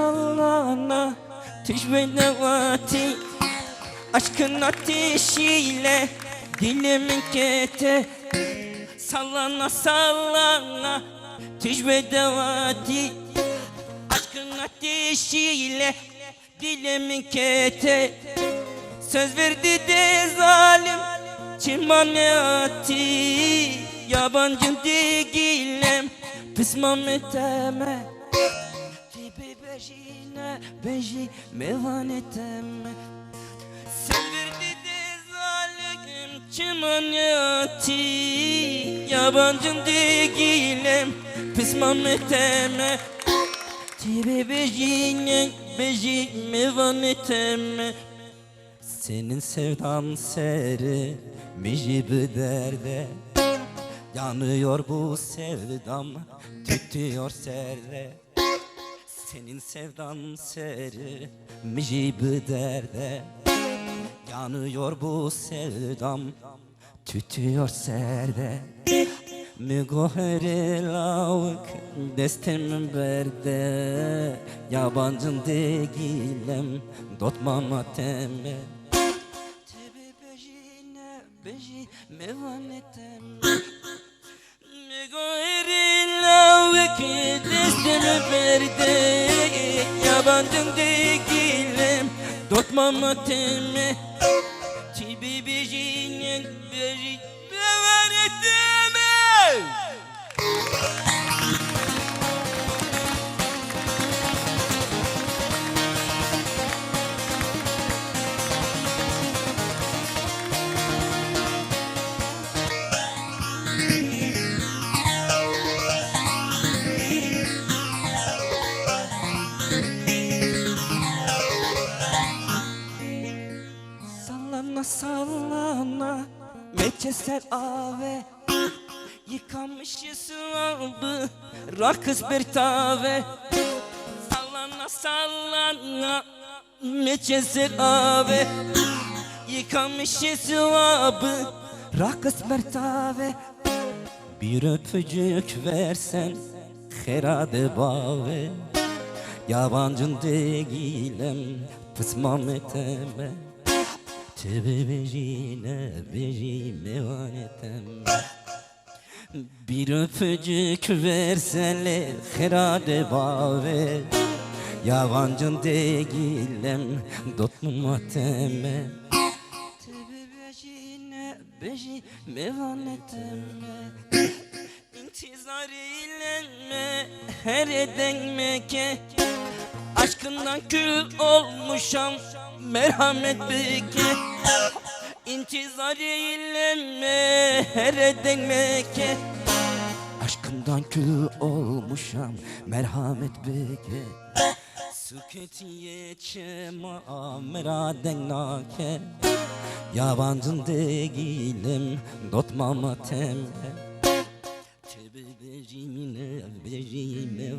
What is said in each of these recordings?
sallana Tecvedevati Aşkın ateşiyle Dilimin kete. Sallana sallana Tecvedevati Aşkın ateşiyle Dilimin kete. Söz verdi de zalim Çimaniyati Yabancım değilim Pısmam eteme beşine Beşi mevan eteme Söz verdi de zalim Çimaniyati Yabancım değilim Pısmam eteme Tipi beşine Beşi mevan eteme senin sevdan seri micib derde. Yanıyor bu sevdam tütüyor serde Senin sevdan seri micib derde. Yanıyor bu sevdam tütüyor serde. Mügoheri lavık destem berde. Yabancın değilim dotmam ateme. Tebe bejine beji mevanetem. Mügoheri lavık destem berde Yabancın değilim dotmam ateme Tebe bejine beji mevaneteme Sallana sallana Meçesel ave. Yıkanmış yısıvabı Rakız bir tave. Sallana sallana Meçesel ave. Yıkanmış yısıvabı Rakız bir tave. Bir öpücük versen Herade bave Yabancın değilim Pısmam eteme Tebe bejine bejime vanetem Bir öpücük versene herade bave Yabancın değilim dotmum ateme Tebe bejine bejime vanetem İntizar eyleme her edenme ke Aşkından kül olmuşam merhamet beke İntizar eyleme her edenme ke Aşkından kül olmuşam merhamet beke. Süketiye çema meraden nake. Yabancın değilim dotmama tembe. Tebe bejimine bejime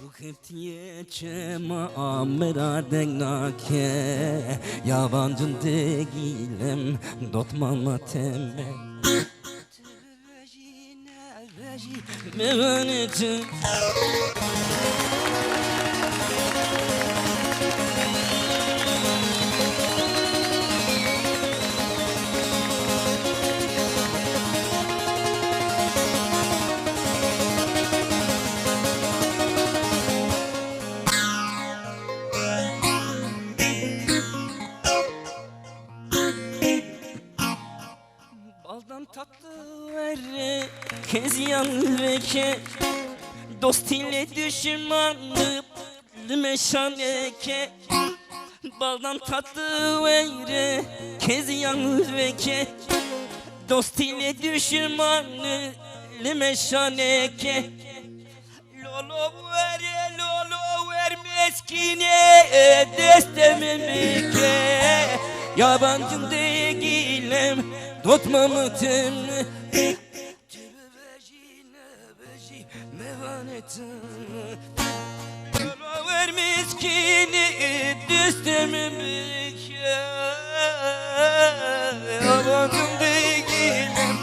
vaneteme Suketiye çema ameraden nake Yabancın değilim dotmama tembe Tebe bejine bejime vaneteme Baldan tatlı ver kez yan veke Dost ile düşmanlık meşaneke Baldan tatlı ver kez yan veke Dost ile düşmanlık meşaneke Lolo ver lolo ver meskine destememike Yabancım değilim tutmamı temli Tebe vecine veci mevanetim Lolo ver meskine destememike Yabancım değilim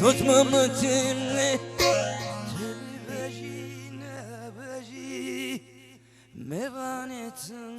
tutmamı temli Tebe vecine veci mevanetim